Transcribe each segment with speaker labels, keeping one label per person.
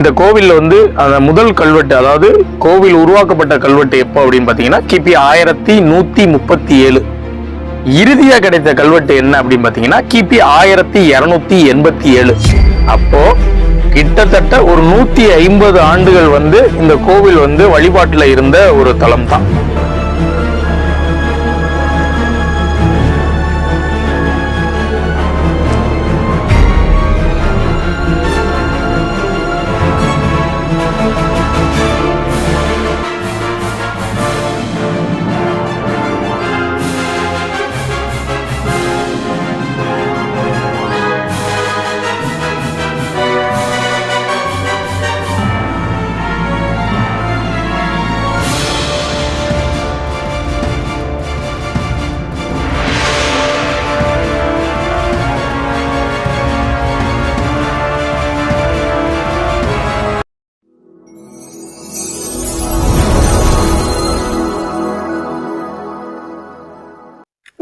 Speaker 1: இந்த கோவிலில் வந்து அந்த முதல் கல்வெட்டு அதாவது கோவில் உருவாக்கப்பட்ட கல்வெட்டு எப்போ அப்படின்னு பார்த்தீங்கன்னா கிபி ஆயிரத்தி நூற்றி முப்பத்தி ஏழு இறுதியாக கிடைத்த கல்வெட்டு என்ன அப்படின்னு பார்த்தீங்கன்னா கிபி ஆயிரத்தி இரநூத்தி எண்பத்தி ஏழு அப்போ கிட்டத்தட்ட ஒரு நூற்றி ஐம்பது ஆண்டுகள் வந்து இந்த கோவில் வந்து வழிபாட்டில் இருந்த ஒரு தலம் தான்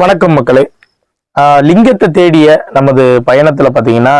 Speaker 1: வணக்கம் மக்களே. லிங்கத்தை தேடிய நமது பயணத்தில் பார்த்தீங்கன்னா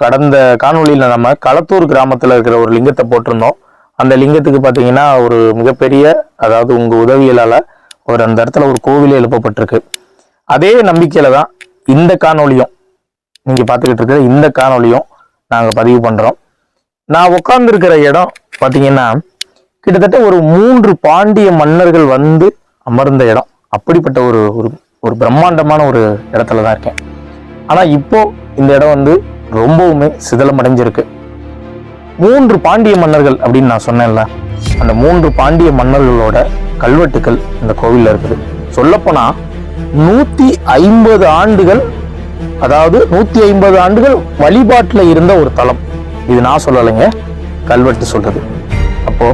Speaker 1: கடந்த காணொலியில் நம்ம களத்தூர் கிராமத்தில் இருக்கிற ஒரு லிங்கத்தை போட்டிருந்தோம். அந்த லிங்கத்துக்கு பார்த்தீங்கன்னா ஒரு மிகப்பெரிய அதாவது உங்கள் உதவியலால் ஒரு அந்த இடத்துல ஒரு கோவில் எழுப்பப்பட்டிருக்கு. அதே நம்பிக்கையில் தான் இந்த காணொளியும் நீங்கள் பார்த்துக்கிட்டு இருக்கிற இந்த காணொளியும் நாங்கள் பதிவு பண்ணுறோம் நான் உட்கார்ந்துருக்கிற இடம் பார்த்தீங்கன்னா கிட்டத்தட்ட ஒரு மூன்று பாண்டிய மன்னர்கள் வந்து அமர்ந்த இடம். அப்படிப்பட்ட ஒரு ஒரு ஒரு பிரம்மாண்டமான ஒரு இடத்துல தான் இருக்கேன். ஆனால் இப்போ இந்த இடம் வந்து ரொம்பவுமே சிதலமடைஞ்சிருக்கு. மூன்று பாண்டிய மன்னர்கள் அப்படின்னு நான் சொன்னேன்ல அந்த மூன்று பாண்டிய மன்னர்களோட கல்வெட்டுக்கள் இந்த கோவில்ல இருக்குது. சொல்லப்போனால் நூற்றி ஐம்பது ஆண்டுகள் அதாவது நூற்றி ஐம்பது ஆண்டுகள் வழிபாட்டில் இருந்த ஒரு தலம். இது நான் சொல்லலைங்க கல்வெட்டு சொல்கிறது அப்போ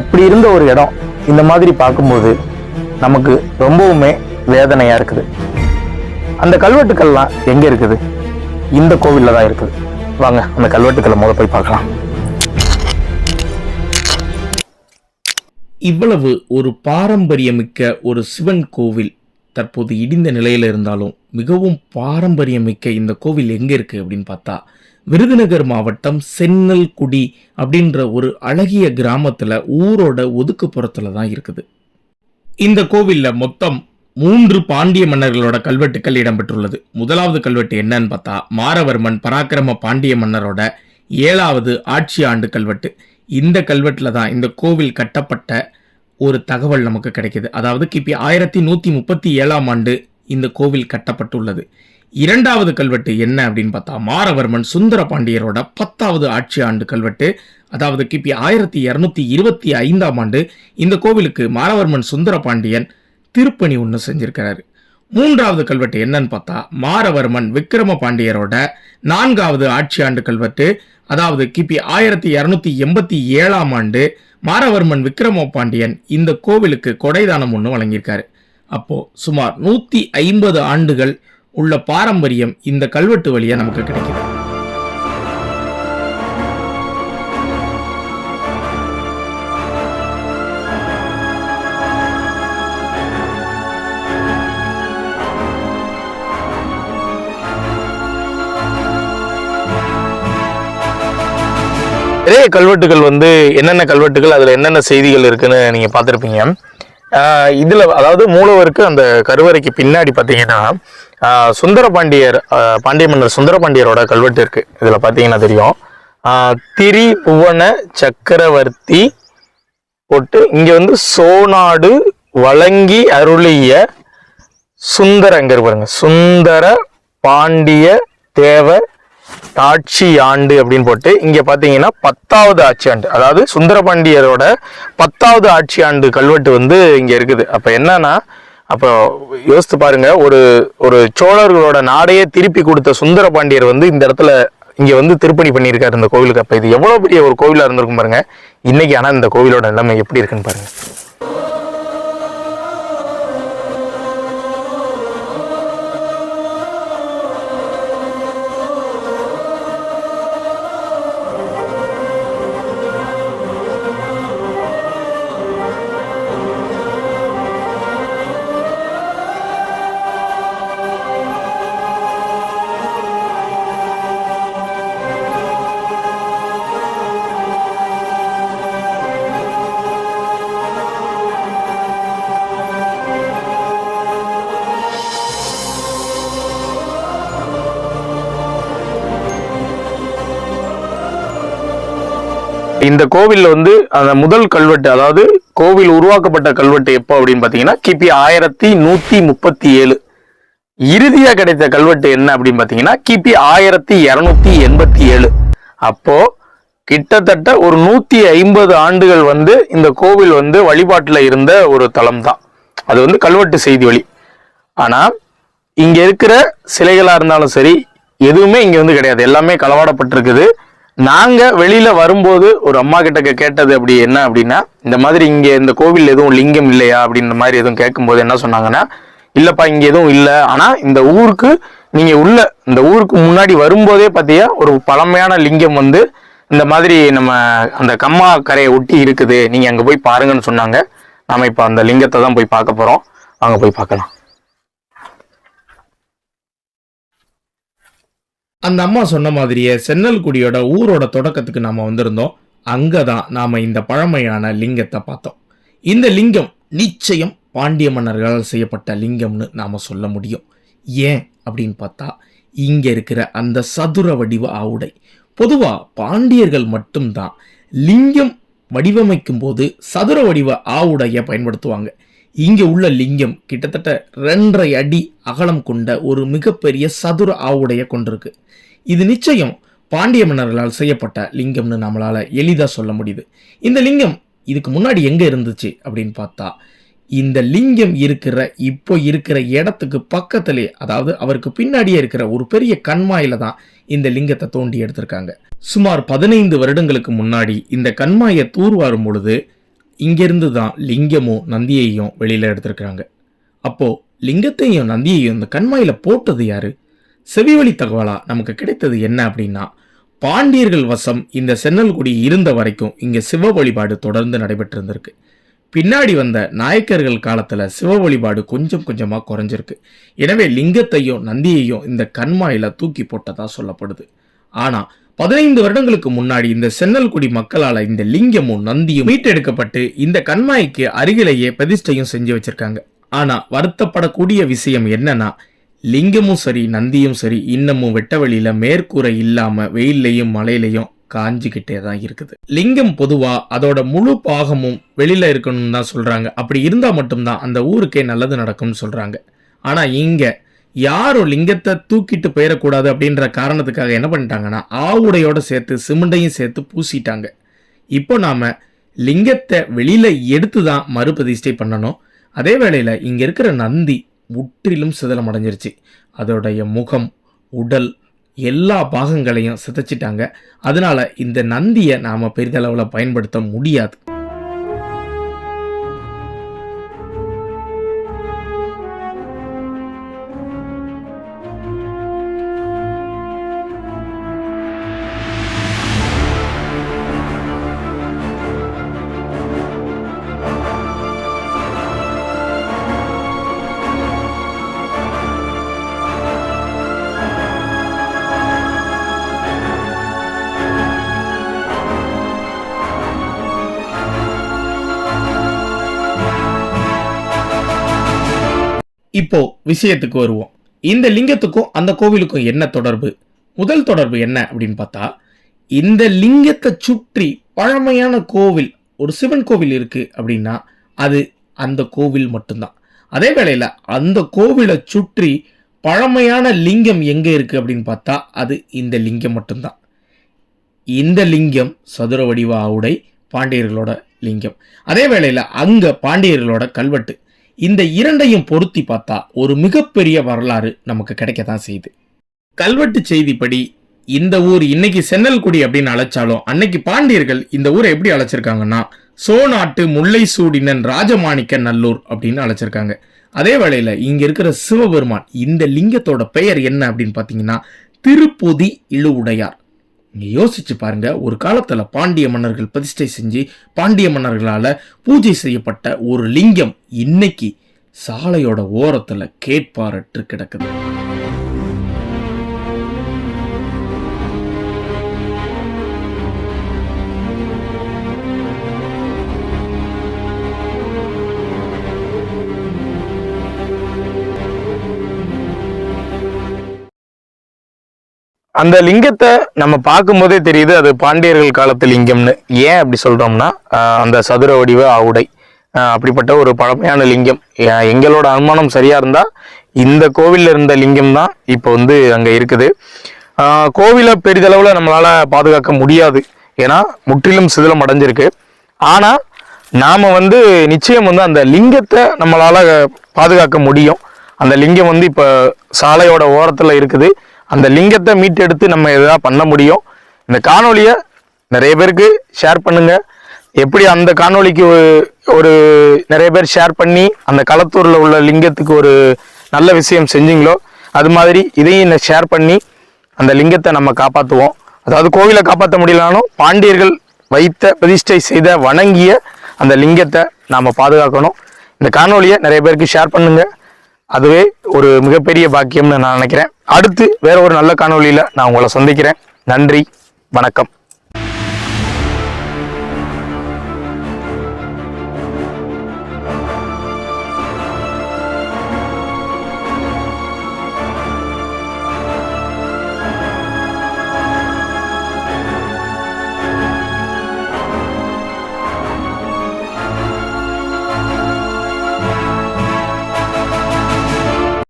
Speaker 1: அப்படி இருந்த ஒரு இடம் இந்த மாதிரி பார்க்கும்போது நமக்கு ரொம்பவுமே வேதனையா இருக்குது. அந்த கல்வெட்டுக்கள்லாம் எங்க இருக்குது? இந்த கோவில்ல தான் இருக்குது. வாங்க அந்த கல்வெட்டுக்களை முத போய் பார்க்கலாம்.
Speaker 2: இவ்வளவு ஒரு பாரம்பரியமிக்க ஒரு சிவன் கோவில் தற்போது இடிந்த நிலையில இருந்தாலும் மிகவும் பாரம்பரியமிக்க இந்த கோவில் எங்க இருக்கு அப்படின்னு பார்த்தா விருதுநகர் மாவட்டம் சென்னல்குடி அப்படின்ற ஒரு அழகிய கிராமத்துல ஊரோட ஒதுக்குப்புறத்துல தான் இருக்குது. இந்த கோவில்ல மொத்தம் மூன்று பாண்டிய மன்னர்களோட கல்வெட்டுக்கள் இடம்பெற்றுள்ளது. முதலாவது கல்வெட்டு என்னன்னு பார்த்தா மாரவர்மன் பராக்கிரம பாண்டிய மன்னரோட ஏழாவது ஆட்சி ஆண்டு கல்வெட்டு. இந்த கல்வெட்டில் தான் இந்த கோவில் கட்டப்பட்ட ஒரு தகவல் நமக்கு கிடைக்கிது. அதாவது கிபி ஆயிரத்தி நூற்றி முப்பத்தி ஏழாம் ஆண்டு இந்த கோவில் கட்டப்பட்டுள்ளது. இரண்டாவது கல்வெட்டு என்ன அப்படின்னு பார்த்தா மாரவர்மன் சுந்தர பாண்டியரோட பத்தாவது ஆட்சி ஆண்டு கல்வெட்டு. அதாவது கிபி ஆயிரத்தி இரநூத்தி இருபத்தி ஐந்தாம் ஆண்டு இந்த கோவிலுக்கு மாரவர்மன் சுந்தர பாண்டியன் திருப்பணி ஒன்று செஞ்சிருக்கிறாரு. மூன்றாவது கல்வெட்டு என்னன்னு பார்த்தா மாரவர்மன் விக்ரம பாண்டியரோட நான்காவது ஆட்சி ஆண்டு கல்வெட்டு அதாவது கிபி ஆயிரத்தி இரநூத்தி எண்பத்தி ஏழாம் ஆண்டு மாரவர்மன் விக்ரம பாண்டியன் இந்த கோவிலுக்கு கொடைதானம் ஒன்று வழங்கியிருக்காரு. அப்போ சுமார் நூத்தி ஐம்பது ஆண்டுகள் உள்ள பாரம்பரியம் இந்த கல்வெட்டு வழியா நமக்கு கிடைக்குது.
Speaker 1: நிறைய கல்வெட்டுகள் வந்து என்னென்ன கல்வெட்டுகள் அதில் என்னென்ன செய்திகள் இருக்குன்னு நீங்கள் பார்த்துருப்பீங்க. இதில் அதாவது மூலவருக்கு அந்த கருவறைக்கு பின்னாடி பார்த்தீங்கன்னா சுந்தர பாண்டியர் பாண்டிய மன்னர் சுந்தர பாண்டியரோட கல்வெட்டு இருக்கு. இதில் பார்த்தீங்கன்னா தெரியும். திரி புவன சக்கரவர்த்தி போட்டு இங்கே வந்து சோநாடு வழங்கி அருளிய சுந்தர அங்கே பாருங்க. சுந்தர பாண்டிய தேவ ஆட்சி ஆண்டு அப்படின்னு போட்டு இங்க பாத்தீங்கன்னா பத்தாவது ஆட்சி ஆண்டு அதாவது சுந்தரபாண்டியரோட பத்தாவது ஆட்சி ஆண்டு கல்வெட்டு வந்து இங்க இருக்குது. அப்ப என்னன்னா அப்போ யோசித்து பாருங்க ஒரு ஒரு சோழர்களோட நாடையே திருப்பி கொடுத்த சுந்தர பாண்டியர் வந்து இந்த இடத்துல இங்க வந்து திருப்பணி பண்ணியிருக்காரு இந்த கோவிலுக்கு. அப்ப இது எவ்வளவு பெரிய ஒரு கோவிலா இருந்திருக்கும் பாருங்க. இன்னைக்கு ஆனா இந்த கோவிலோட நிலைமை எப்படி இருக்குன்னு பாருங்க. இந்த கோவில் வந்து அந்த முதல் கல்வெட்டு அதாவது கோவில் உருவாக்கப்பட்ட கல்வெட்டு எப்போ அப்படின்னு பாத்தீங்கன்னா கிபி ஆயிரத்தி நூத்தி முப்பத்தி ஏழு. இறுதியா கிடைத்த கல்வெட்டு என்ன அப்படின்னு பாத்தீங்கன்னா கிபி ஆயிரத்தி இருநூத்தி எண்பத்தி ஏழு. அப்போ கிட்டத்தட்ட ஒரு நூத்தி ஐம்பது ஆண்டுகள் வந்து இந்த கோவில் வந்து வழிபாட்டுல இருந்த ஒரு தலம் தான் அது வந்து கல்வெட்டு செய்தி வழி. ஆனா இங்க இருக்கிற சிலைகளா இருந்தாலும் சரி எதுவுமே இங்க வந்து கிடையாது. எல்லாமே களவாடப்பட்டிருக்குது. நாங்க வெளியில வரும்போது ஒரு அம்மா கிட்ட கேட்டது அப்படி என்ன அப்படின்னா இந்த மாதிரி இங்க இந்த கோவில் எதுவும் லிங்கம் இல்லையா அப்படின்ற மாதிரி எதுவும் கேட்கும்போது என்ன சொன்னாங்கன்னா இல்லப்பா இங்க எதுவும் இல்ல. ஆனா இந்த ஊருக்கு நீங்க உள்ள இந்த ஊருக்கு முன்னாடி வரும்போதே பார்த்தியா ஒரு பழமையான லிங்கம் வந்து இந்த மாதிரி நம்ம அந்த கம்மா கரையை ஒட்டி இருக்குது. நீங்க அங்க போய் பாருங்கன்னு சொன்னாங்க. நாம இப்ப அந்த லிங்கத்தை தான் போய் பார்க்க போறோம். அங்கே போய் பார்க்கலாம்.
Speaker 2: அந்த அம்மா சொன்ன மாதிரியே சென்னல்குடியோட ஊரோட தொடக்கத்துக்கு நாம் வந்திருந்தோம். அங்கே தான் நாம் இந்த பழமையான லிங்கத்தை பார்த்தோம். இந்த லிங்கம் நிச்சயம் பாண்டிய மன்னர்களால் செய்யப்பட்ட லிங்கம்னு நாம் சொல்ல முடியும். ஏன் அப்படின்னு பார்த்தா இங்கே இருக்கிற அந்த சதுர வடிவ ஆவுடை. பொதுவாக பாண்டியர்கள் மட்டும்தான் லிங்கம் வடிவமைக்கும் போது சதுர வடிவ ஆவுடையை பயன்படுத்துவாங்க. இங்கே உள்ள லிங்கம் கிட்டத்தட்ட ரெண்டரை அடி அகலம் கொண்ட ஒரு மிகப்பெரிய சதுர ஆவுடைய கொண்டிருக்கு. இது நிச்சயம் பாண்டிய மன்னர்களால் செய்யப்பட்ட லிங்கம்னு நம்மளால் எளிதாக சொல்ல முடியுது. இந்த லிங்கம் இதுக்கு முன்னாடி எங்கே இருந்துச்சு அப்படின்னு பார்த்தா இந்த லிங்கம் இருக்கிற இப்போ இருக்கிற இடத்துக்கு பக்கத்திலே அதாவது அவருக்கு பின்னாடியே இருக்கிற ஒரு பெரிய கண்மாயில தான் இந்த லிங்கத்தை தோண்டி எடுத்திருக்காங்க. சுமார் பதினைந்து வருடங்களுக்கு முன்னாடி இந்த கண்மாயை தூர்வாரும் பொழுது இங்கிருந்து தான் லிங்கமும் நந்தியையும் வெளியில் எடுத்திருக்கிறாங்க. அப்போது லிங்கத்தையும் நந்தியையும் இந்த கண்மாயில போட்டது யார்? செவிவழி தகவலாக நமக்கு கிடைத்தது என்ன அப்படின்னா பாண்டியர்கள் வசம் இந்த சென்னல்குடி இருந்த வரைக்கும் இங்கே சிவ வழிபாடு தொடர்ந்து நடைபெற்று இருந்திருக்கு பின்னாடி வந்த நாயக்கர்கள் காலத்தில் சிவ வழிபாடு கொஞ்சம் கொஞ்சமாக குறைஞ்சிருக்கு. எனவே லிங்கத்தையும் நந்தியையும் இந்த கண்மாயில தூக்கி போட்டதாக சொல்லப்படுது. ஆனால் பதினைந்து வருடங்களுக்கு முன்னாடி இந்த சென்னல்குடி மக்களால இந்த லிங்கமும் நந்தியும் மீட்டெடுக்கப்பட்டு இந்த கண்மாய்க்கு அருகிலேயே பிரதிஷ்டையும் செஞ்சு வச்சிருக்காங்க. ஆனா வருத்தப்படக்கூடிய விஷயம் என்னன்னா லிங்கமும் சரி நந்தியும் சரி இன்னமும் வெட்ட வெளியில மேற்கூரை இல்லாம வெயில்லையும் மழையிலையும் காஞ்சிக்கிட்டே தான் இருக்குது. லிங்கம் பொதுவா அதோட முழு பாகமும் வெளியில இருக்கணும்னு தான் சொல்றாங்க. அப்படி இருந்தா மட்டும்தான் அந்த ஊருக்கே நல்லது நடக்கும்னு சொல்றாங்க. ஆனா இங்க யாரும் லிங்கத்தை தூக்கிட்டு போயிடக்கூடாது அப்படின்ற காரணத்துக்காக என்ன பண்ணிட்டாங்கன்னா ஆவுடையோட சேர்த்து சிமெண்டையும் சேர்த்து பூசிட்டாங்க. இப்போ நாம் லிங்கத்தை வெளியில் எடுத்து தான் மறுபதிஷ்டை பண்ணணும். அதே வேளையில் இங்கே இருக்கிற நந்தி முற்றிலும் சிதலம் அடைஞ்சிருச்சு அதோடைய முகம் உடல் எல்லா பாகங்களையும் சிதைச்சிட்டாங்க. அதனால் இந்த நந்தியை நாம் பெரிதளவில் பயன்படுத்த முடியாது. இப்போ விஷயத்துக்கு வருவோம். இந்த லிங்கத்துக்கும் அந்த கோவிலுக்கும் என்ன தொடர்பு? முதல் தொடர்பு என்ன அப்படின்னு பார்த்தா இந்த லிங்கத்தை சுற்றி பழமையான கோவில் ஒரு சிவன் கோவில் இருக்கு அப்படின்னா அது அந்த கோவில் மட்டும்தான். அதே வேளையில் அந்த கோவிலை சுற்றி பழமையான லிங்கம் எங்க இருக்கு அப்படின்னு பார்த்தா அது இந்த லிங்கம் மட்டும்தான். இந்த லிங்கம் சதுர வடிவ ஆவுடை பாண்டியர்களோட லிங்கம். அதே வேளையில் அங்க பாண்டியர்களோட கல்வெட்டு. இந்த இரண்டையும் பொருத்தி பார்த்தா ஒரு மிகப்பெரிய வரலாறு நமக்கு கிடைக்க தான் செய்யுது. கல்வெட்டு செய்திப்படி இந்த ஊர் இன்னைக்கு சென்னல்குடி அப்படின்னு அழைச்சாலும் அன்னைக்கு பாண்டியர்கள் இந்த ஊரை எப்படி அழைச்சிருக்காங்கன்னா சோநாட்டு முல்லை சூடினன் ராஜமாணிக்க நல்லூர் அப்படின்னு அழைச்சிருக்காங்க. அதே வேளையில் இங்க இருக்கிற சிவபெருமான் இந்த லிங்கத்தோட பெயர் என்ன அப்படின்னு பாத்தீங்கன்னா திருப்பொதி இழுவுடையார். நீங்கள் யோசிச்சு பாருங்க. ஒரு காலத்தில் பாண்டிய மன்னர்கள் பிரதிஷ்டை செஞ்சு பாண்டிய மன்னர்களால் பூஜை செய்யப்பட்ட ஒரு லிங்கம் இன்னைக்கு சாலையோட ஓரத்துல கேட்பாரற்று கிடக்குது.
Speaker 1: அந்த லிங்கத்தை நம்ம பார்க்கும்போதே தெரியுது அது பாண்டியர்கள் காலத்து லிங்கம்னு. ஏன் அப்படி சொல்றோம்னா அந்த சதுர வடிவ ஆவுடை அப்படிப்பட்ட ஒரு பழமையான லிங்கம். எங்களோட அனுமானம் சரியா இருந்தா இந்த கோவில்ல இருந்த லிங்கம் தான் இப்போ வந்து அங்க இருக்குது. கோவிலை பெரிதளவில் நம்மளால பாதுகாக்க முடியாது. ஏன்னா முற்றிலும் சிதிலம் அடைஞ்சிருக்கு. ஆனா நாம வந்து நிச்சயம் வந்து அந்த லிங்கத்தை நம்மளால பாதுகாக்க முடியும். அந்த லிங்கம் வந்து இப்ப சாலையோட ஓரத்துல இருக்குது. அந்த லிங்கத்தை மீட்டெடுத்து நம்ம எதாவது பண்ண முடியும்? இந்த காணொலியை நிறைய பேருக்கு ஷேர் பண்ணுங்கள் எப்படி அந்த காணொளிக்கு ஒரு- ஒரு நிறைய பேர் ஷேர் பண்ணி அந்த களத்தூரில் உள்ள லிங்கத்துக்கு ஒரு நல்ல விஷயம் செஞ்சீங்களோ அது மாதிரி இதையும் ஷேர் பண்ணி அந்த லிங்கத்தை நம்ம காப்பாற்றுவோம் அதாவது கோவிலை காப்பாற்ற முடியலனாலும் பாண்டியர்கள் வைத்த பிரதிஷ்டை செய்த வணங்கிய அந்த லிங்கத்தை நாம் பாதுகாக்கணும். இந்த காணொலியை நிறைய பேருக்கு ஷேர் பண்ணுங்கள் அதுவே ஒரு மிகப்பெரிய பாக்கியம்னு நான் நினைக்கிறேன். அடுத்து வேற ஒரு நல்ல காணொளியில் நான் உங்களை சந்திக்கிறேன். நன்றி வணக்கம்.